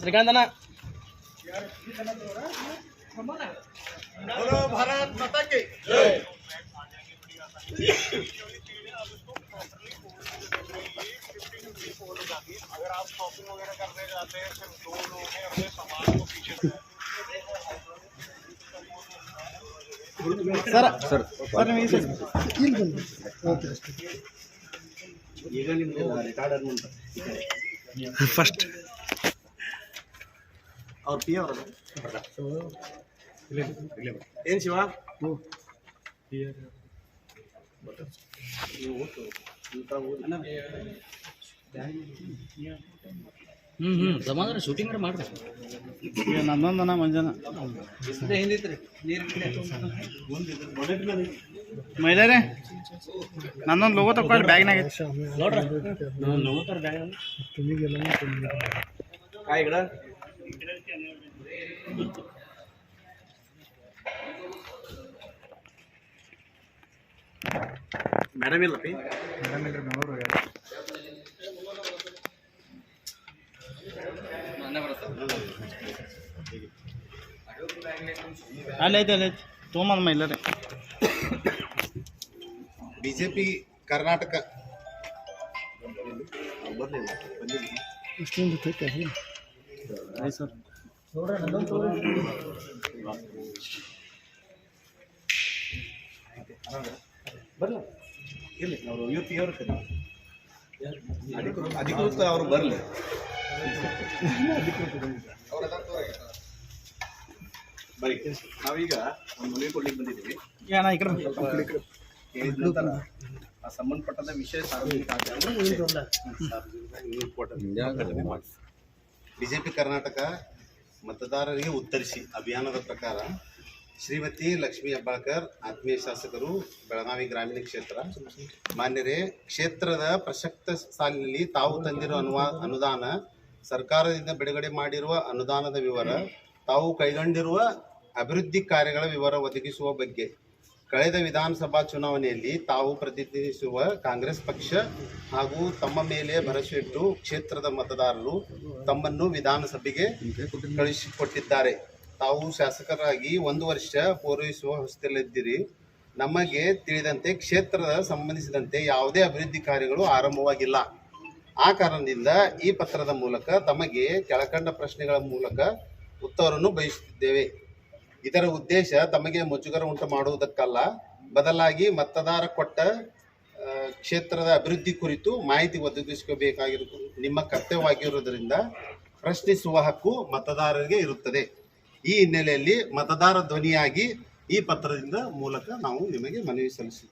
श्रीकांत ना बोलो भारत माता की। अगर आप शॉपिंग वगैरह करने जाते हैं सिर्फ़ दो लोग हैं अपने सामान को पीछे ಸರ್ ಸರ್ ಸರ್ ನಿಮಗೆ ಸರ್ ಈಗ ನಿಮ್ದು ರಿಕಾರ್ಡರ್ ಮುಂದೆ ಫಸ್ಟ್ ಅವ್ರ ಪಿ ಅವ್ರ ಏನ್ ಶಿವ? ಸಮಾಧಾನ ಶೂಟಿಂಗ್ ಮಾಡ್ರಿ ನನ್ನೊಂದನ ಮಂಜನ. ಮೈಲಾರೆ ನನ್ನೊಂದು ಲೋಗೋ ತಕ್ಕೊಳ್ಳಿ ಬ್ಯಾಗ್ನಾಗ. ಕಾಯಿ ಗಿಡ. ಮೇಡಮ್ ಇಲ್ಲ ಪಿ ಅಲ್ಲಿ ಅಲ್ಲೈತೆ ಅಲ್ಲಿ ಐತೆ ಬಿ ಜೆ ಪಿ ಕರ್ನಾಟಕ. ಆಯ್ತು ಸರ್ ಬರ್ಲ. ಇಲ್ಲ ಅವರು ಯು ಪಿ ಅವರು ಅಧಿಕೃತ ಅವರು ಬರಲಿ. ಬರೀ ನಾವೀಗ ಒಂದು ಮನವಿ ಕೊಡ್ಲಿಕ್ಕೆ ಬಂದಿದ್ದೀವಿ. ಈ ಕಡೆ ಆ ಸಂಬಂಧಪಟ್ಟದ ವಿಷಯ ಸಾರ್ವಜನಿಕ ಬಿಜೆಪಿ ಕರ್ನಾಟಕ ಮತದಾರರಿಗೆ ಉತ್ತರಿಸಿ ಅಭಿಯಾನದ ಪ್ರಕಾರ ಶ್ರೀಮತಿ ಲಕ್ಷ್ಮೀ ಹೆಬ್ಬಾಳ್ಕರ್ ಆತ್ಮೀಯ ಶಾಸಕರು ಬೆಳಗಾವಿ ಗ್ರಾಮೀಣ ಕ್ಷೇತ್ರ ಮಾನ್ಯರೇ ಕ್ಷೇತ್ರದ ಪ್ರಸಕ್ತ ಸಾಲಿನಲ್ಲಿ ತಾವು ತಂದಿರುವ ಅನುವಾ ಅನುದಾನ ಸರ್ಕಾರದಿಂದ ಬಿಡುಗಡೆ ಮಾಡಿರುವ ಅನುದಾನದ ವಿವರ, ತಾವು ಕೈಗೊಂಡಿರುವ ಅಭಿವೃದ್ಧಿ ಕಾರ್ಯಗಳ ವಿವರ ಒದಗಿಸುವ ಬಗ್ಗೆ, ಕಳೆದ ವಿಧಾನಸಭಾ ಚುನಾವಣೆಯಲ್ಲಿ ತಾವು ಪ್ರತಿನಿಧಿಸುವ ಕಾಂಗ್ರೆಸ್ ಪಕ್ಷ ಹಾಗೂ ತಮ್ಮ ಮೇಲೆ ಭರವಸೆ ಇಟ್ಟು ಕ್ಷೇತ್ರದ ಮತದಾರರು ತಮ್ಮನ್ನು ವಿಧಾನಸಭೆಗೆ ಕಳುಹಿಸಿಕೊಟ್ಟಿದ್ದಾರೆ. ತಾವು ಶಾಸಕರಾಗಿ ಒಂದು ವರ್ಷ ಪೂರೈಸುವ ಹೊಸದಲ್ಲಿದ್ದೀರಿ ನಮಗೆ ತಿಳಿದಂತೆ ಕ್ಷೇತ್ರದ ಸಂಬಂಧಿಸಿದಂತೆ ಯಾವುದೇ ಅಭಿವೃದ್ಧಿ ಕಾರ್ಯಗಳು ಆರಂಭವಾಗಿಲ್ಲ. ಆ ಕಾರಣದಿಂದ ಈ ಪತ್ರದ ಮೂಲಕ ತಮಗೆ ಕೆಳಕಂಡ ಪ್ರಶ್ನೆಗಳ ಮೂಲಕ ಉತ್ತರವನ್ನು ಬಯಸುತ್ತಿದ್ದೇವೆ. ಇದರ ಉದ್ದೇಶ ತಮಗೆ ಮುಜುಗರ ಉಂಟು ಮಾಡುವುದಕ್ಕಲ್ಲ. ಬದಲಾಗಿ ಮತದಾರ ಕೊಟ್ಟ ಕ್ಷೇತ್ರದ ಅಭಿವೃದ್ಧಿ ಕುರಿತು ಮಾಹಿತಿ ಒದಗಿಸಬೇಕಾಗಿರು ನಿಮ್ಮ ಕರ್ತವ್ಯವಾಗಿರುವುದರಿಂದ ಪ್ರಶ್ನಿಸುವ ಹಕ್ಕು ಮತದಾರರಿಗೆ ಇರುತ್ತದೆ. ಈ ಹಿನ್ನೆಲೆಯಲ್ಲಿ ಮತದಾರ ಧ್ವನಿಯಾಗಿ ಈ ಪತ್ರದಿಂದ ಮೂಲಕ ನಾವು ನಿಮಗೆ ಮನವಿ ಸಲ್ಲಿಸುತ್ತೇವೆ.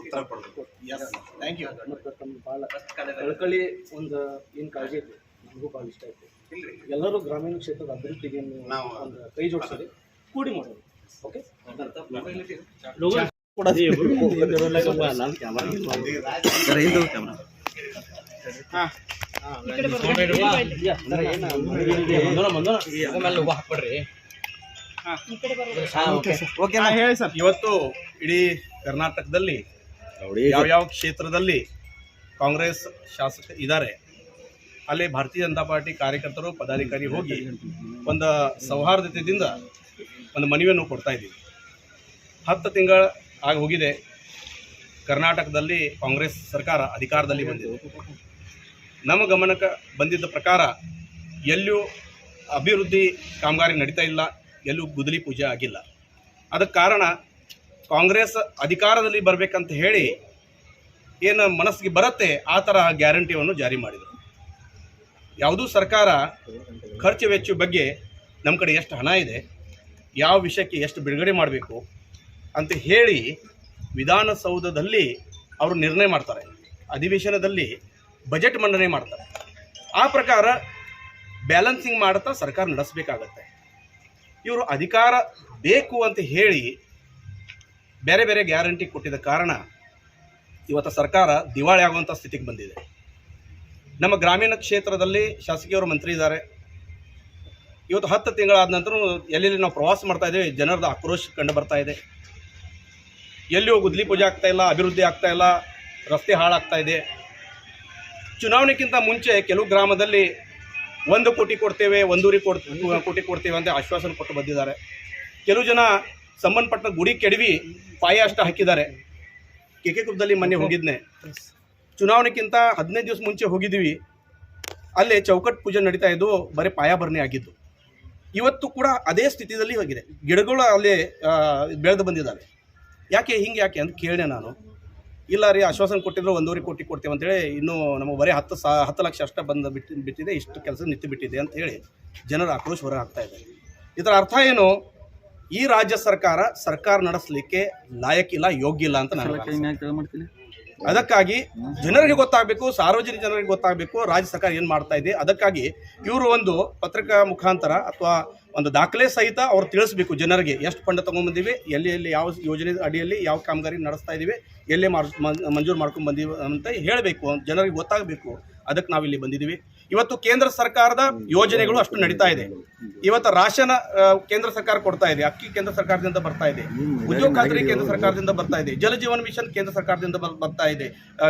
ಉತ್ತರ ಕೊಡಬೇಕು. ಥ್ಯಾಂಕ್ ಯು ಭಾಳ ಕಳ್ಕಳಿ ಒಂದು ಏನು ಕಾಳಜಿ ಐತಿ ನಮಗೂ ಭಾಳ ಇಷ್ಟ ಐತಿ. ಎಲ್ಲರೂ ಗ್ರಾಮೀಣ ಕ್ಷೇತ್ರದ ಅಭಿವೃದ್ಧಿಗೆ ನೀವು ಒಂದು ಕೈ ಜೋಡಿಸೋದು ಕೂಡಿ ಮಾಡೋದು. ಓಕೆ ಮಂದೋಣ ಓಕೆ ನಾ ಹೇಳಿ ಸರ್. ಇವತ್ತು ಇಡೀ ಕರ್ನಾಟಕದಲ್ಲಿ ಯಾವ ಯಾವ ಕ್ಷೇತ್ರದಲ್ಲಿ ಕಾಂಗ್ರೆಸ್ ಶಾಸಕ ಇದ್ದಾರೆ ಅಲ್ಲಿ ಭಾರತೀಯ ಜನತಾ ಪಾರ್ಟಿ ಕಾರ್ಯಕರ್ತರು ಪದಾಧಿಕಾರಿ ಹೋಗಿ ಒಂದು ಸೌಹಾರ್ದತೆಯಿಂದ ಒಂದು ಮನವಿಯನ್ನು ಕೊಡ್ತಾ ಇದ್ದೀವಿ. ಹತ್ತು ತಿಂಗಳ ಆಗಿ ಹೋಗಿದೆ ಕರ್ನಾಟಕದಲ್ಲಿ ಕಾಂಗ್ರೆಸ್ ಸರ್ಕಾರ ಅಧಿಕಾರದಲ್ಲಿ ಬಂದಿದೆ. ನಮ್ಮ ಗಮನಕ್ಕೆ ಬಂದಿದ್ದ ಪ್ರಕಾರ ಎಲ್ಲೂ ಅಭಿವೃದ್ಧಿ ಕಾಮಗಾರಿ ನಡೀತಾ ಇಲ್ಲ. ಎಲ್ಲೂ ಗುದಲಿ ಪೂಜೆ ಆಗಿಲ್ಲ. ಅದಕ್ಕೆ ಕಾರಣ ಕಾಂಗ್ರೆಸ್ ಅಧಿಕಾರದಲ್ಲಿ ಬರಬೇಕಂತ ಹೇಳಿ ಏನು ಮನಸ್ಸಿಗೆ ಬರುತ್ತೆ ಆ ಥರ ಗ್ಯಾರಂಟಿಯನ್ನು ಜಾರಿ ಮಾಡಿದರು. ಯಾವುದೂ ಸರ್ಕಾರ ಖರ್ಚು ವೆಚ್ಚ ಬಗ್ಗೆ ನಮ್ಮ ಕಡೆ ಎಷ್ಟು ಹಣ ಇದೆ, ಯಾವ ವಿಷಯಕ್ಕೆ ಎಷ್ಟು ಬಿಡುಗಡೆ ಮಾಡಬೇಕು ಅಂತ ಹೇಳಿ ವಿಧಾನಸೌಧದಲ್ಲಿ ಅವರು ನಿರ್ಣಯ ಮಾಡ್ತಾರೆ. ಅಧಿವೇಶನದಲ್ಲಿ ಬಜೆಟ್ ಮಂಡನೆ ಮಾಡ್ತಾರೆ. ಆ ಪ್ರಕಾರ ಬ್ಯಾಲೆನ್ಸಿಂಗ್ ಮಾಡ್ತಾ ಸರ್ಕಾರ ನಡೆಸಬೇಕಾಗತ್ತೆ. ಇವರು ಅಧಿಕಾರ ಬೇಕು ಅಂತ ಹೇಳಿ ಬೇರೆ ಬೇರೆ ಗ್ಯಾರಂಟಿ ಕೊಟ್ಟಿದ್ದ ಕಾರಣ ಇವತ್ತು ಸರ್ಕಾರ ದಿವಾಳಿ ಆಗುವಂಥ ಸ್ಥಿತಿಗೆ ಬಂದಿದೆ. ನಮ್ಮ ಗ್ರಾಮೀಣ ಕ್ಷೇತ್ರದಲ್ಲಿ ಶಾಸಕಿಯವರು ಮಂತ್ರಿ ಇದ್ದಾರೆ. ಇವತ್ತು ಹತ್ತು ತಿಂಗಳಾದ ನಂತರ ಎಲ್ಲೆಲ್ಲಿ ನಾವು ಪ್ರವಾಸ ಮಾಡ್ತಾ ಇದ್ದೇವೆ, ಜನರದ ಆಕ್ರೋಶ ಕಂಡು ಬರ್ತಾ ಇದೆ. ಎಲ್ಲಿಯೂ ಗುದ್ಲಿ ಪೂಜೆ ಆಗ್ತಾ ಇಲ್ಲ, ಅಭಿವೃದ್ಧಿ ಆಗ್ತಾ ಇಲ್ಲ, ರಸ್ತೆ ಹಾಳಾಗ್ತಾ ಇದೆ. ಚುನಾವಣೆಗಿಂತ ಮುಂಚೆ ಕೆಲವು ಗ್ರಾಮದಲ್ಲಿ ಒಂದು ಕೋಟಿ ಕೊಡ್ತೇವೆ ಒಂದೂರಿ ಕೊಡ್ ಕೋಟಿ ಕೊಡ್ತೇವೆ ಅಂತ ಆಶ್ವಾಸನೆ ಕೊಟ್ಟು ಬಂದಿದ್ದಾರೆ. ಕೆಲವು ಜನ ಸಂಬಂಧಪಟ್ಟ ಗುಡಿ ಕೆಡವಿ ಪಾಯ ಅಷ್ಟ ಹಾಕಿದ್ದಾರೆ. ಕೆ ಕೆ ಕುಪ್ಪದಲ್ಲಿ ಮೊನ್ನೆ ಹೋಗಿದ್ನೆ. ಚುನಾವಣೆಗಿಂತ ಹದಿನೈದು ದಿವಸ ಮುಂಚೆ ಹೋಗಿದ್ದೀವಿ ಅಲ್ಲೇ ಚೌಕಟ್ ಪೂಜೆ ನಡೀತಾ ಇದ್ದು ಬರೀ ಪಾಯಾಭರಣೆ ಆಗಿದ್ದು. ಇವತ್ತು ಕೂಡ ಅದೇ ಸ್ಥಿತಿಯಲ್ಲಿ ಹೋಗಿದೆ. ಗಿಡಗಳು ಅಲ್ಲಿ ಬೆಳೆದು ಬಂದಿದ್ದಾವೆ ಯಾಕೆ ಹಿಂಗೆ ಯಾಕೆ ಅಂತ ಕೇಳಿದೆ ನಾನು. ಇಲ್ಲ ರೀ ಆಶ್ವಾಸನೆ ಕೊಟ್ಟಿದ್ರು ಒಂದೂವರೆ ಕೋಟಿ ಕೊಡ್ತೀವಿ ಅಂತೇಳಿ ಇನ್ನೂ ನಮಗೆ ಬರೀ ಹತ್ತು ಸಾ ಹತ್ತು ಲಕ್ಷ ಅಷ್ಟೇ ಬಂದು ಬಿಟ್ಟು ಬಿಟ್ಟಿದೆ ಇಷ್ಟು ಕೆಲಸ ನಿಂತು ಬಿಟ್ಟಿದೆ ಅಂತ ಹೇಳಿ ಜನರ ಆಕ್ರೋಶ ಹೊರ ಆಗ್ತಾ ಇದೆ. ಇದರ ಅರ್ಥ ಏನು? ಈ ರಾಜ್ಯ ಸರ್ಕಾರ ಸರ್ಕಾರ ನಡೆಸಲಿಕ್ಕೆ ಇಲ್ಲ ಯೋಗ್ಯ ಇಲ್ಲ ಅಂತ ನಾನು ಅದಕ್ಕಾಗಿ ಜನರಿಗೆ ಗೊತ್ತಾಗಬೇಕು ಸಾರ್ವಜನಿಕ ಜನರಿಗೆ ಗೊತ್ತಾಗಬೇಕು ರಾಜ್ಯ ಸರ್ಕಾರ ಏನು ಮಾಡ್ತಾ ಇದೆ. ಅದಕ್ಕಾಗಿ ಇವರು ಒಂದು ಪತ್ರಿಕಾ ಮುಖಾಂತರ ಅಥವಾ ಒಂದು ದಾಖಲೆ ಸಹಿತ ಅವ್ರು ತಿಳಿಸ್ಬೇಕು ಜನರಿಗೆ. ಎಷ್ಟು ಫಂಡ್ ತೊಗೊಂಬಂದಿವಿ ಎಲ್ಲಿ ಎಲ್ಲಿ ಯಾವ ಯೋಜನೆ ಅಡಿಯಲ್ಲಿ ಯಾವ ಕಾಮಗಾರಿ ನಡೆಸ್ತಾ ಇದ್ದೀವಿ ಎಲ್ಲೇ ಮಾರ್ ಮಂಜೂರು ಮಾಡ್ಕೊಂಡು ಬಂದೀವಿ ಅಂತ ಹೇಳಬೇಕು, ಜನರಿಗೆ ಗೊತ್ತಾಗಬೇಕು. ಅದಕ್ಕೆ ನಾವಿಲ್ಲಿ ಬಂದಿದ್ದೀವಿ ಇವತ್ತು ಕೇಂದ್ರ ಸರ್ಕಾರದ ಯೋಜನೆಗಳು ಅಷ್ಟು ನಡೀತಾ ಇದೆ. ಇವತ್ತು ರಾಶನ ಕೇಂದ್ರ ಸರ್ಕಾರ ಕೊಡ್ತಾ ಇದೆ, ಅಕ್ಕಿ ಕೇಂದ್ರ ಸರ್ಕಾರದಿಂದ ಬರ್ತಾ ಇದೆ, ಉದ್ಯೋಗ ಖಾತ್ರಿ ಕೇಂದ್ರ ಸರ್ಕಾರದಿಂದ ಬರ್ತಾ ಇದೆ, ಜಲ ಜೀವನ್ ಮಿಷನ್ ಕೇಂದ್ರ ಸರ್ಕಾರದಿಂದ ಬರ್- ಬರ್ತಾ ಇದೆ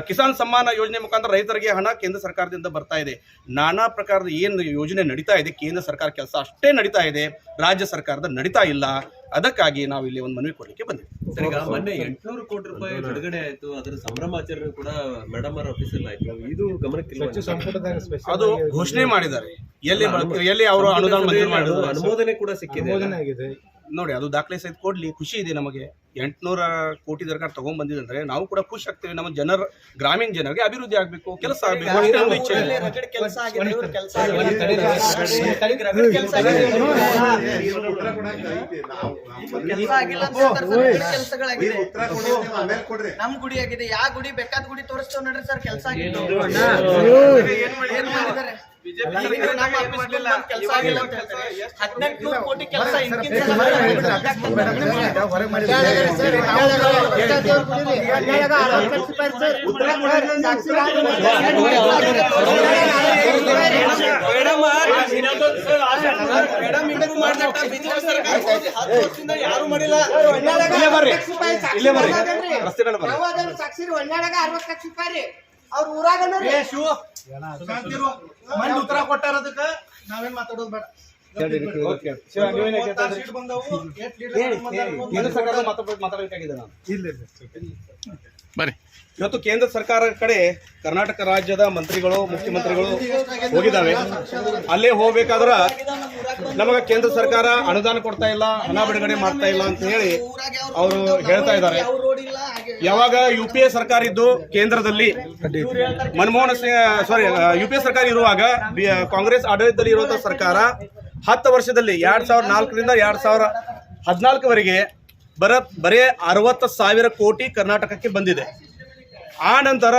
ಕಿಸಾನ್ ಸಮ್ಮಾನ ಯೋಜನೆ ಮುಖಾಂತರ ರೈತರಿಗೆ ಹಣ ಕೇಂದ್ರ ಸರ್ಕಾರದಿಂದ ಬರ್ತಾ ಇದೆ. ನಾನಾ ಪ್ರಕಾರದ ಏನು ಯೋಜನೆ ನಡೀತಾ ಇದೆ, ಕೇಂದ್ರ ಸರ್ಕಾರ ಕೆಲಸ ಅಷ್ಟೇ ನಡೀತಾ ಇದೆ, ರಾಜ್ಯ ಸರ್ಕಾರದ ನಡೀತಾ ಇಲ್ಲ. ಅದಕ್ಕಾಗಿ ನಾವು ಇಲ್ಲಿ ಒಂದು ಮನವಿ ಕೊಡಲಿಕ್ಕೆ ಬಂದಿದ್ದೀವಿ ಸರ್ ಈಗ ಮೊನ್ನೆ ಎಂಟ್ನೂರು ಕೋಟಿ ರೂಪಾಯಿ ಬಿಡುಗಡೆ ಆಯಿತು ಅದರ ಸಂಭ್ರಮಾಚರಣೆ ಕೂಡ ಮೇಡಮ್ ಅವರ ಆಫೀಸಲ್ಲಿ ಆಯ್ತು. ಇದು ಗಮನಕ್ಕೆ ಅದು ಘೋಷಣೆ ಮಾಡಿದ್ದಾರೆ. ಎಲ್ಲಿ ಎಲ್ಲಿ ಅವರು ಅನುದಾನ ಮಂಜೂರು ಮಾಡಿದ್ರು ಅನುಮೋದನೆ ಕೂಡ ಸಿಕ್ಕಿದೆ ನೋಡಿ ಅದು ದಾಖಲೆ ಸಹಿತ ಕೊಡ್ಲಿ ಖುಷಿ ಇದೆ ನಮಗೆ. ಎಂಟುನೂರ ಕೋಟಿ ಸರ್ಕಾರ ತಗೊಂಡ್ ಬಂದಿದೆ ಅಂದ್ರೆ ನಾವು ಕೂಡ ಖುಷಿ ಆಗ್ತೇವೆ. ನಮ್ಮ ಜನರ ಗ್ರಾಮೀಣ ಜನರಿಗೆ ಅಭಿವೃದ್ಧಿ ಆಗಬೇಕು ಕೆಲಸ ಆಗಬೇಕು. ಆಗಿದೆ ನಮ್ ಗುಡಿ ಆಗಿದೆ. ಯಾವ ಗುಡಿ ಬೇಕಾದ ಗುಡಿ ತೋರಿಸ್ತೇವೆ ನೋಡ್ರಿ ಸರ್ ಕೆಲಸ ಆಗಿದ್ದು ಆಫೀಸ್ ಬಂದ್ ಕೆಲ್ಸ ಆಗಿಲ್ಲ ಅಂತ ಹೇಳ್ತಾರೆ ಹದಿನೆಂಟು ಕೋಟಿ ಕೆಲಸ ಹಿಂದಿನ ಸಲ ಇಲ್ಲೇ ಬರ್ರಿ ಇಲ್ಲೇ ಬರ್ರಿ ರಸ್ತೆ ಮೇಲೆ ಬರ್ರಿ ಸಾಕ್ಷಿ ಒಳ್ಳಾಡಾಗ ಅರವತ್ತು ಲಕ್ಷ ರೂಪಾಯಿ ಅವ್ರ ಊರಾಗ ಮಂದಿ ಉತ್ತರ ಕೊಟ್ಟಾರ ಅದಕ್ಕೆ? ನಾವೇನ್ ಮಾತಾಡೋದು ಬೇಡ. ಇವತ್ತು ಕೇಂದ್ರ ಸರ್ಕಾರ ಕಡೆ ಕರ್ನಾಟಕ ರಾಜ್ಯದ ಮಂತ್ರಿಗಳು ಮುಖ್ಯಮಂತ್ರಿಗಳು ಹೋಗಿದ್ದಾವೆ. ಅಲ್ಲೇ ಹೋಗ್ಬೇಕಾದ್ರ ನಮಗ ಕೇಂದ್ರ ಸರ್ಕಾರ ಅನುದಾನ ಕೊಡ್ತಾ ಇಲ್ಲ ಹಣ ಬಿಡುಗಡೆ ಮಾಡ್ತಾ ಇಲ್ಲ ಅಂತ ಹೇಳಿ ಅವರು ಹೇಳ್ತಾ ಇದ್ದಾರೆ. ಯಾವಾಗ ಯು ಪಿ ಎ ಸರ್ಕಾರ ಇದ್ದು ಕೇಂದ್ರದಲ್ಲಿ? Manmohan Singh sorry U P A ಸರ್ಕಾರ ಇರುವಾಗ ಕಾಂಗ್ರೆಸ್ ಆಡಳಿತದಲ್ಲಿ ಇರುವಂತಹ ಸರ್ಕಾರ ಹತ್ತು ವರ್ಷದಲ್ಲಿ ಎರಡ್ ಸಾವಿರದ ನಾಲ್ಕರಿಂದ ಎರಡ್ ಸಾವಿರ ಹದಿನಾಲ್ಕವರೆಗೆ ಬರ, ಬರೇ ಅರವತ್ತು ಸಾವಿರ ಕೋಟಿ ಕರ್ನಾಟಕಕ್ಕೆ ಬಂದಿದೆ. ಆ ನಂತರ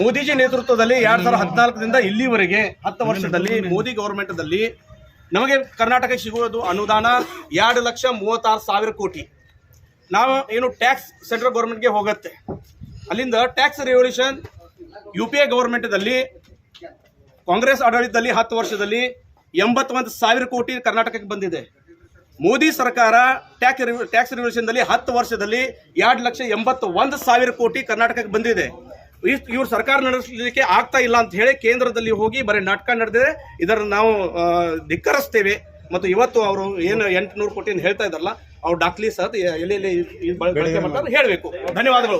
ಮೋದಿಜಿ ನೇತೃತ್ವದಲ್ಲಿ ಎರಡ್ ಸಾವಿರದ ಹದಿನಾಲ್ಕರಿಂದ ಇಲ್ಲಿವರೆಗೆ ಹತ್ತು ವರ್ಷದಲ್ಲಿ ಮೋದಿ ಗೌರ್ಮೆಂಟ್ದಲ್ಲಿ ನಮಗೆ ಕರ್ನಾಟಕಕ್ಕೆ ಸಿಗುವುದು ಅನುದಾನ ಎರಡು ಲಕ್ಷ ಮೂವತ್ತಾರು ಸಾವಿರ ಕೋಟಿ. ನಾವು ಏನು ಟ್ಯಾಕ್ಸ್ ಸೆಂಟ್ರಲ್ ಗೌರ್ಮೆಂಟ್ಗೆ ಹೋಗುತ್ತೆ. ಅಲ್ಲಿಂದ tax revolution U P A ಗೌರ್ಮೆಂಟ್ದಲ್ಲಿ Congress ಆಡಳಿತದಲ್ಲಿ ಹತ್ತು ವರ್ಷದಲ್ಲಿ ಎಂಬತ್ತೊಂದು ಸಾವಿರ ಕೋಟಿ ಕರ್ನಾಟಕಕ್ಕೆ ಬಂದಿದೆ. ಮೋದಿ ಸರ್ಕಾರ ಟ್ಯಾಕ್ಸ್ ಟ್ಯಾಕ್ಸ್ ರೆವಲ್ಯೂಷನ್ದಲ್ಲಿ ಹತ್ತು ವರ್ಷದಲ್ಲಿ ಎರಡು ಲಕ್ಷ ಎಂಬತ್ತು ಒಂದು ಸಾವಿರ ಕೋಟಿ ಕರ್ನಾಟಕಕ್ಕೆ ಬಂದಿದೆ. ಇವ್ರು ಸರ್ಕಾರ ನಡೆಸಲಿಕ್ಕೆ ಆಗ್ತಾ ಇಲ್ಲ ಅಂತ ಹೇಳಿ ಕೇಂದ್ರದಲ್ಲಿ ಹೋಗಿ ಬರೀ ನಾಟಕ ನಡೆದಿದೆ. ಇದರ ನಾವು ಧಿಕ್ಕರಿಸ್ತೇವೆ. ಮತ್ತು ಇವತ್ತು ಅವರು ಏನು ಎಂಟುನೂರು ಕೋಟಿ ಅಂತ ಹೇಳ್ತಾ ಇದ್ದಾರಲ್ಲ ಅವ್ರು ಡಾಕ್ಲಿ ಸಹ ಎಲ್ಲಿ ಎಲ್ಲಿ ಇದ್ ಬಳ- ಬಳಕೆ ಮಾಡ್ತಾರೆ ಹೇಳಬೇಕು ಧನ್ಯವಾದಗಳು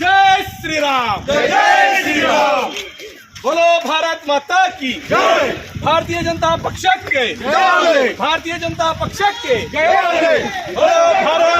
ಜೈ ಶ್ರೀರಾಮ್ ಜೈ ಶ್ರೀರಾಮ್ बोलो भारत माता की जय भारतीय जनता पक्ष के जय भारतीय जनता पक्ष के जय बोलो भारत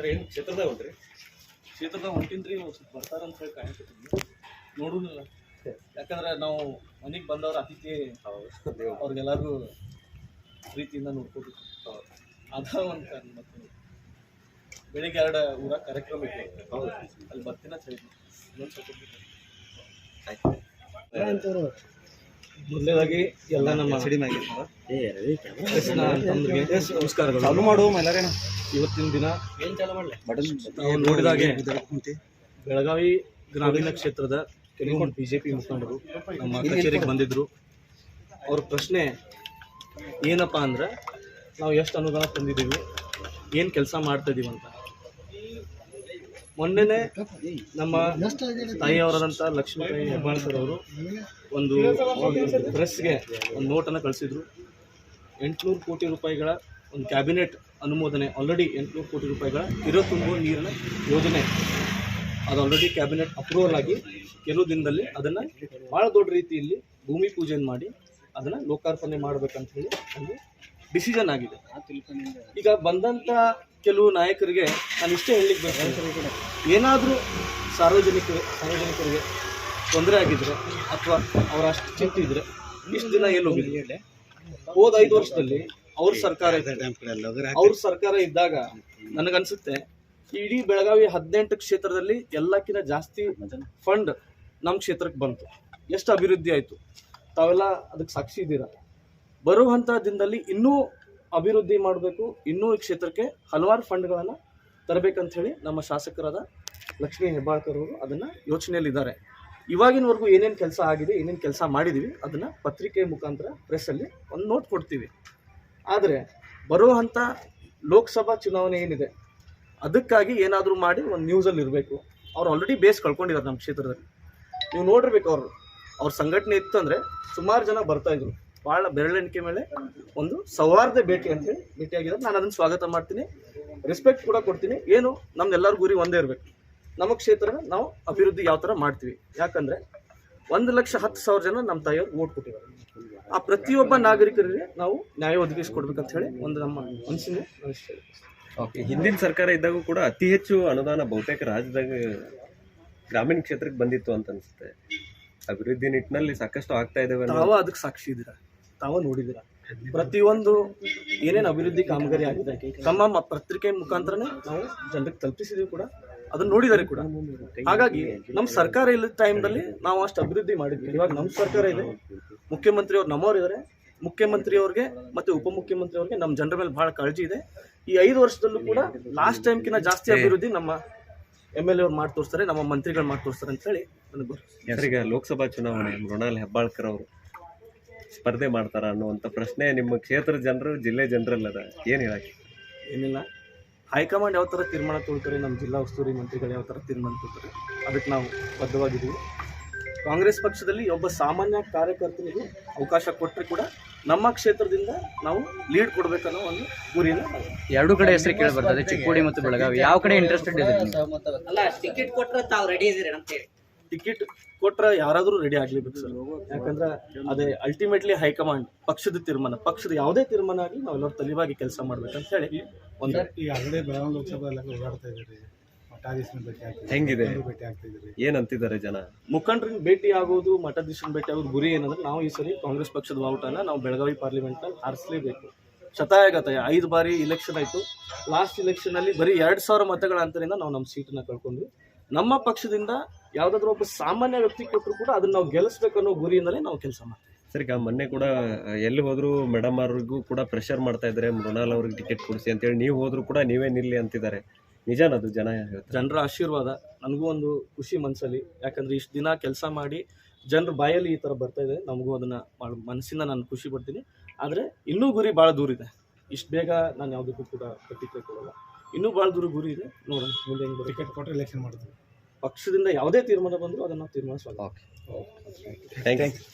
ಸರ್ ಏನು ಕ್ಷೇತ್ರದಾಗ ಹೊಂಟ್ರಿ ಕ್ಷೇತ್ರದಾಗ ಹೊಂಟಿನ್ರಿ ಸ್ವಲ್ಪ ಬರ್ತಾರ ಅಂತ ಹೇಳಿ ಕಾಣಿಸ್ತಿದ್ವಿ ನೋಡುನಿಲ್ಲ. ಯಾಕಂದ್ರೆ ನಾವು ಮನೆಗೆ ಬಂದವ್ರ ಅತಿಥಿ ಅವ್ರಿಗೆಲ್ಲರಿಗೂ ಪ್ರೀತಿಯಿಂದ ನೋಡ್ಕೋಬೇಕು. ಅದ ಒಂದು ಕಾರಣ ಮತ್ತೆ. ಬೆಳಿಗ್ಗೆ ಎರಡು ಊರ ಕಾರ್ಯಕ್ರಮ ಇತ್ತು ಅಲ್ಲಿ ಬರ್ತೀನ. ಮೊದಲನೇದಾಗಿ ಎಲ್ಲ ನಮ್ಮ ನಮಸ್ಕಾರಗಳು ಚಾಲು ಮಾಡು ಇವತ್ತಿನ ದಿನ ನಾವು ನೋಡಿದಾಗೆ ಬೆಳಗಾವಿ ಗ್ರಾಮೀಣ ಕ್ಷೇತ್ರದ ಕೆಲವು ಬಿಜೆಪಿ ಮುಖಂಡರು ನಮ್ಮ ಕಚೇರಿಗೆ ಬಂದಿದ್ರು. ಅವ್ರ ಪ್ರಶ್ನೆ ಏನಪ್ಪ ಅಂದ್ರೆ ನಾವು ಎಷ್ಟು ಅನುದಾನ ತಂದಿದ್ದೀವಿ ಏನು ಕೆಲಸ ಮಾಡ್ತಾ ಇದೀವಿ ಅಂತ. ಮೊನ್ನೆನೆ ನಮ್ಮ ತಾಯಿಯವರಾದಂಥ ಲಕ್ಷ್ಮೀತಾಯಿ ಹೆಬ್ಬಾಳ್ಕರ್ ಅವರು ಒಂದು ಪ್ರೆಸ್ಗೆ ಒಂದು ನೋಟನ್ನು ಕಳಿಸಿದ್ರು. ಎಂಟುನೂರು ಕೋಟಿ ರೂಪಾಯಿಗಳ ಒಂದು ಕ್ಯಾಬಿನೆಟ್ ಅನುಮೋದನೆ ಆಲ್ರೆಡಿ ಎಂಟುನೂರು ಕೋಟಿ ರೂಪಾಯಿಗಳ ಇರೋ ತುಂಬುವ ನೀರಿನ ಯೋಜನೆ. ಅದು ಆಲ್ರೆಡಿ ಕ್ಯಾಬಿನೆಟ್ ಅಪ್ರೂವಲ್ ಆಗಿ ಕೆಲವು ದಿನದಲ್ಲಿ ಅದನ್ನು ಭಾಳ ದೊಡ್ಡ ರೀತಿಯಲ್ಲಿ ಭೂಮಿ ಪೂಜೆಯನ್ನು ಮಾಡಿ ಅದನ್ನು ಲೋಕಾರ್ಪಣೆ ಮಾಡ್ಬೇಕಂತ ಹೇಳಿ ಒಂದು ಡಿಸಿಷನ್ ಆಗಿದೆ. ಈಗ ಬಂದಂಥ ಕೆಲವು ನಾಯಕರಿಗೆ ನಾನು ಇಷ್ಟೇ ಹೇಳಲಿಕ್ಕೆ ಬೇಕು ಏನಾದರೂ ಸಾರ್ವಜನಿಕರು ಸಾರ್ವಜನಿಕರಿಗೆ ತೊಂದರೆ ಆಗಿದ್ರೆ ಅಥವಾ ಅವರ ಅಷ್ಟು ಚಿಂತೆ ಇಷ್ಟು ದಿನ ಎಲ್ಲಿ ಹೋಗಿದ್ರು? ಹೋದ ಐದು ವರ್ಷದಲ್ಲಿ ಅವ್ರ ಸರ್ಕಾರ. ಅವ್ರ ಸರ್ಕಾರ ಇದ್ದಾಗ ನನಗನ್ಸುತ್ತೆ, ಇಡೀ ಬೆಳಗಾವಿ ಹದಿನೆಂಟು ಕ್ಷೇತ್ರದಲ್ಲಿ ಎಲ್ಲಕ್ಕಿಂತ ಜಾಸ್ತಿ ಫಂಡ್ ನಮ್ಮ ಕ್ಷೇತ್ರಕ್ಕೆ ಬಂತು. ಎಷ್ಟು ಅಭಿವೃದ್ಧಿ ಆಯಿತು? ತಾವೆಲ್ಲ ಅದಕ್ಕೆ ಸಾಕ್ಷಿ ಇದ್ದೀರಾ? ಬರುವಂಥ ದಿನದಲ್ಲಿ ಇನ್ನೂ ಅಭಿವೃದ್ಧಿ ಮಾಡಬೇಕು, ಇನ್ನೂ ಈ ಕ್ಷೇತ್ರಕ್ಕೆ ಹಲವಾರು ಫಂಡ್ಗಳನ್ನು ತರಬೇಕಂತ ಹೇಳಿ ನಮ್ಮ ಶಾಸಕರಾದ ಲಕ್ಷ್ಮೀ ಹೆಬ್ಬಾಳ್ಕರ್ ಅವರು ಅದನ್ನು ಯೋಚನೆಯಲ್ಲಿದ್ದಾರೆ. ಇವಾಗಿನವರೆಗೂ ಏನೇನು ಕೆಲಸ ಆಗಿದೆ, ಏನೇನು ಕೆಲಸ ಮಾಡಿದ್ದೀವಿ ಅದನ್ನು ಪತ್ರಿಕೆ ಮುಖಾಂತರ ಪ್ರೆಸ್ಸಲ್ಲಿ ಒಂದು ನೋಟ್ ಕೊಡ್ತೀವಿ. ಆದರೆ ಬರುವಂಥ ಲೋಕಸಭಾ ಚುನಾವಣೆ ಏನಿದೆ, ಅದಕ್ಕಾಗಿ ಏನಾದರೂ ಮಾಡಿ ಒಂದು ನ್ಯೂಸಲ್ಲಿ ಇರಬೇಕು. ಅವ್ರು ಆಲ್ರೆಡಿ ಬೇಸ್ ಕಳ್ಕೊಂಡಿದ್ದಾರೆ ನಮ್ಮ ಕ್ಷೇತ್ರದಲ್ಲಿ. ನೀವು ನೋಡಿರ್ಬೇಕು ಅವರು, ಅವ್ರ ಸಂಘಟನೆ ಇತ್ತು ಅಂದರೆ ಸುಮಾರು ಜನ ಬರ್ತಾ ಇದ್ರು. ಭಾಳ ಬೆರಳೆಣಿಕೆ ಮೇಲೆ ಒಂದು ಸೌಹಾರ್ದ ಭೇಟಿ ಅಂತೇಳಿ ಭೇಟಿಯಾಗಿದ್ದಾರೆ. ನಾನು ಅದನ್ನು ಸ್ವಾಗತ ಮಾಡ್ತೀನಿ. ರೆಸ್ಪೆಕ್ಟ್ ಕೂಡ ಕೊಡ್ತೀನಿ. ಏನು ನಮ್ದೆಲ್ಲರ ಗುರಿ ಒಂದೇ ಇರಬೇಕು. ನಮ್ಮ ಕ್ಷೇತ್ರ ನಾವು ಅಭಿವೃದ್ಧಿ ಯಾವ ಥರ ಮಾಡ್ತೀವಿ? ಯಾಕಂದರೆ ಒಂದು ಲಕ್ಷ ಹತ್ತು ಸಾವಿರ ಜನ ನಮ್ಮ ತಾಯಿಯವ್ರು ಓಟ್ ಕೊಟ್ಟಿದ್ದಾರೆ. ಆ ಪ್ರತಿಯೊಬ್ಬ ನಾಗರಿಕರಿಗೆ ನಾವು ನ್ಯಾಯ ಒದಗಿಸ್ಕೊಡ್ಬೇಕಂತ ಹೇಳಿ ಒಂದು ನಮ್ಮ ಮನಸ್ಸಿನ ಓಕೆ ಹಿಂದಿನ ಸರ್ಕಾರ ಇದ್ದಾಗೂ ಕೂಡ ಅತಿ ಹೆಚ್ಚು ಅನುದಾನ ಬಹುತೇಕ ರಾಜ್ಯದಾಗ ಗ್ರಾಮೀಣ ಕ್ಷೇತ್ರಕ್ಕೆ ಬಂದಿತ್ತು ಅಂತ ಅನಿಸುತ್ತೆ. ಅಭಿವೃದ್ಧಿ ನಿಟ್ಟಿನಲ್ಲಿ ಸಾಕಷ್ಟು ಆಗ್ತಾ ಇದ್ದಾವೆ ನಾವು ಅದಕ್ಕೆ ಸಾಕ್ಷಿ ಇದ್ದೀರಾ? ತಾವ ನೋಡಿದಿರ ಪ್ರತಿಯೊಂದು ಏನೇನು ಅಭಿವೃದ್ಧಿ ಕಾಮಗಾರಿ ಆಗಿದೆ ತಮ್ಮ ಪತ್ರಿಕೆ ಮುಖಾಂತರನೇ ನಾವು ಜನರಿಗೆ ತಲುಪಿಸಿದೀವಿ ಕೂಡ. ಅದನ್ನ ನೋಡಿದ್ದಾರೆ ಕೂಡ. ಹಾಗಾಗಿ ನಮ್ಮ ಸರ್ಕಾರ ಇಲ್ಲದ ಟೈಮ್ದಲ್ಲಿ ನಾವು ಅಷ್ಟು ಅಭಿವೃದ್ಧಿ ಮಾಡಿದ್ವಿ. ಇವಾಗ ನಮ್ಮ ಸರ್ಕಾರ ಇದೆ. ಮುಖ್ಯಮಂತ್ರಿ ಅವ್ರು ನಮ್ಮವ್ರು ಇದ್ದಾರೆ ಮುಖ್ಯಮಂತ್ರಿ ಅವ್ರಿಗೆ ಮತ್ತೆ ಉಪಮುಖ್ಯಮಂತ್ರಿ ಅವ್ರಿಗೆ ನಮ್ಮ ಜನರ ಮೇಲೆ ಬಹಳ ಕಾಳಜಿ ಇದೆ. ಈ ಐದು ವರ್ಷದಲ್ಲೂ ಕೂಡ ಲಾಸ್ಟ್ ಟೈಮ್ಕಿಂತ ಜಾಸ್ತಿ ಅಭಿವೃದ್ಧಿ ನಮ್ಮ ಎಂ ಎಲ್ ಎ ಅವ್ರು ಮಾಡಿ ತೋರಿಸ್ತಾರೆ ನಮ್ಮ ಮಂತ್ರಿಗಳು ಮಾಡಿ ತೋರಿಸ್ತಾರೆ ಅಂತ ಹೇಳಿ ನನಗೆ ಲೋಕಸಭಾ ಚುನಾವಣೆ ಮೃಣಾಲ್ ಹೆಬ್ಬಾಳ್ಕರ್ ಅವರು ಸ್ಪರ್ಧೆ ಮಾಡ್ತಾರ ಅನ್ನುವಂಥ ಪ್ರಶ್ನೆ ನಿಮ್ಮ ಕ್ಷೇತ್ರದ ಜನರು ಜಿಲ್ಲೆ ಜನರಲ್ಲದ ಏನು ಹೇಳಕ್ಕೆ? ಏನಿಲ್ಲ. ಹೈಕಮಾಂಡ್ ಯಾವ ಥರ ತೀರ್ಮಾನ ತೊಗೊಳ್ತಾರೆ ನಮ್ಮ ಜಿಲ್ಲಾ ಉಸ್ತುವಾರಿ ಮಂತ್ರಿಗಳು ಯಾವ ಥರ ತೀರ್ಮಾನ ತೊಗೊಳ್ತಾರೆ ಅದಕ್ಕೆ ನಾವು ಬದ್ಧವಾಗಿದ್ದೀವಿ. ಕಾಂಗ್ರೆಸ್ ಪಕ್ಷದಲ್ಲಿ ಒಬ್ಬ ಸಾಮಾನ್ಯ ಕಾರ್ಯಕರ್ತನಿಗೂ ಅವಕಾಶ ಕೊಟ್ಟರೆ ಕೂಡ ನಮ್ಮ ಕ್ಷೇತ್ರದಿಂದ ನಾವು ಲೀಡ್ ಕೊಡಬೇಕನ್ನೋ ಒಂದು ಗುರಿಯನ್ನು ನಾವು ಎರಡು ಕಡೆ ಹೆಸರು ಕೇಳಿ ಬರ್ತದೆ ಚಿಕ್ಕೋಡಿ ಮತ್ತು ಬೆಳಗಾವಿ. ಯಾವ ಕಡೆ ಇಂಟ್ರೆಸ್ಟೆಡ್ ಇದೆ ಅಲ್ಲ ಟಿಕೆಟ್ ಕೊಟ್ಟರೆ ತಾವು ರೆಡಿ ಇದೀರಿ ಅಂತೇಳಿ ಟಿಕೆಟ್ ಕೊಟ್ರೆ ಯಾರಾದರೂ ರೆಡಿ ಆಗ್ಲೇಬೇಕು ಸರ್ ಯಾಕಂದ್ರೆ ಅದೇ ಅಲ್ಟಿಮೇಟ್ಲಿ ಹೈಕಮಾಂಡ್ ಪಕ್ಷದ ತೀರ್ಮಾನ ಪಕ್ಷದ ಯಾವುದೇ ತೀರ್ಮಾನ ಆಗಲಿ ನಾವೆಲ್ಲರೂ ತಲೆವಾಗಿ ಕೆಲಸ ಮಾಡ್ಬೇಕಂತ ಹೇಳಿ ಒಂದು ಈಗಾಗಲೇ ಬೆಳಗಾವಿ ಲೋಕಸಭಾ ಎಲ್ಲ ಓಡಾಡ್ತಾ ಇದ್ದೀರಿ. ಹೆಂಗಿದೆ? ಏನಂತಿದ್ದಾರೆ ಅಂತಿದ್ದಾರೆ ಜನ? ಮುಖಂಡ್ರಿಗೆ ಭೇಟಿ ಆಗೋದು ಮಠಾಧೀಶನ್ ಭೇಟಿ ಆಗೋದು ಗುರಿ ಏನಂದ್ರೆ ನಾವು ಈ ಸರಿ ಕಾಂಗ್ರೆಸ್ ಪಕ್ಷದ ಬಾವುಟನ ನಾವು ಬೆಳಗಾವಿ ಪಾರ್ಲಿಮೆಂಟ್ನಲ್ಲಿ ಆರಿಸಲೇಬೇಕು. ಶತಾಯಗತಾಯ ಐದು ಬಾರಿ ಇಲೆಕ್ಷನ್ ಆಯಿತು. ಲಾಸ್ಟ್ ಇಲೆಕ್ಷನಲ್ಲಿ ಬರೀ ಎರಡು ಸಾವಿರ ಮತಗಳ ಅಂತರಿಂದ ನಾವು ನಮ್ಮ ಸೀಟನ್ನ ಕಳ್ಕೊಂಡ್ವಿ. ನಮ್ಮ ಪಕ್ಷದಿಂದ ಯಾವುದಾದ್ರೂ ಒಬ್ಬ ಸಾಮಾನ್ಯ ವ್ಯಕ್ತಿ ಕೊಟ್ಟರು ಕೂಡ ಅದನ್ನ ನಾವು ಗೆಲ್ಲಿಸ್ಬೇಕು ಅನ್ನೋ ಗುರಿಯಿಂದಲೇ ನಾವು ಕೆಲಸ ಮಾಡ್ತೀವಿ. ಸರಿ ಈಗ ಮೊನ್ನೆ ಕೂಡ ಎಲ್ಲಿ ಹೋದ್ರು ಮೇಡಮ್ ಅವ್ರಿಗೂ ಕೂಡ ಪ್ರೆಷರ್ ಮಾಡ್ತಾ ಇದ್ದಾರೆ ಮೃಣಾಲ್ ಅವ್ರಿಗೆ ಟಿಕೆಟ್ ಕೊಡಿಸಿ ಅಂತೇಳಿ ನೀವು ಹೋದ್ರು ಕೂಡ ನೀವೇ ನಿಲ್ಲಿ ಅಂತಿದ್ದಾರೆ. ನಿಜನದು ಜನ ಹೇಳ್ತಾರೆ? ಜನರ ಆಶೀರ್ವಾದ ನನಗೂ ಒಂದು ಖುಷಿ ಮನಸ್ಸಲ್ಲಿ ಯಾಕಂದ್ರೆ ಇಷ್ಟು ದಿನ ಕೆಲಸ ಮಾಡಿ ಜನರ ಬಾಯಲ್ಲಿ ಈ ಥರ ಬರ್ತಾ ಇದೆ ನಮಗೂ ಅದನ್ನು ಮನಸ್ಸಿಂದ ನಾನು ಖುಷಿ ಪಡ್ತೀನಿ. ಆದರೆ ಇನ್ನೂ ಗುರಿ ಭಾಳ ದೂರ ಇದೆ. ಇಷ್ಟು ಬೇಗ ನಾನು ಯಾವುದಕ್ಕೂ ಕೂಡ ಪ್ರತಿಕ್ರಿಯೆ ಕೊಡಲ್ಲ. ಇನ್ನೂ ಭಾಳ ದೂರ ಗುರಿ ಇದೆ ನೋಡೋಣ ಮುಂದೆ ಹೆಂಗೆ ಟಿಕೆಟ್ ಕೊಟ್ಟರೆ ಎಲೆಕ್ಷನ್ ಮಾಡ್ತೀವಿ. ಪಕ್ಷದಿಂದ ಯಾವುದೇ ತೀರ್ಮಾನ ಬಂದರೂ ಅದನ್ನು ಓಕೆ ಥ್ಯಾಂಕ್ ಯು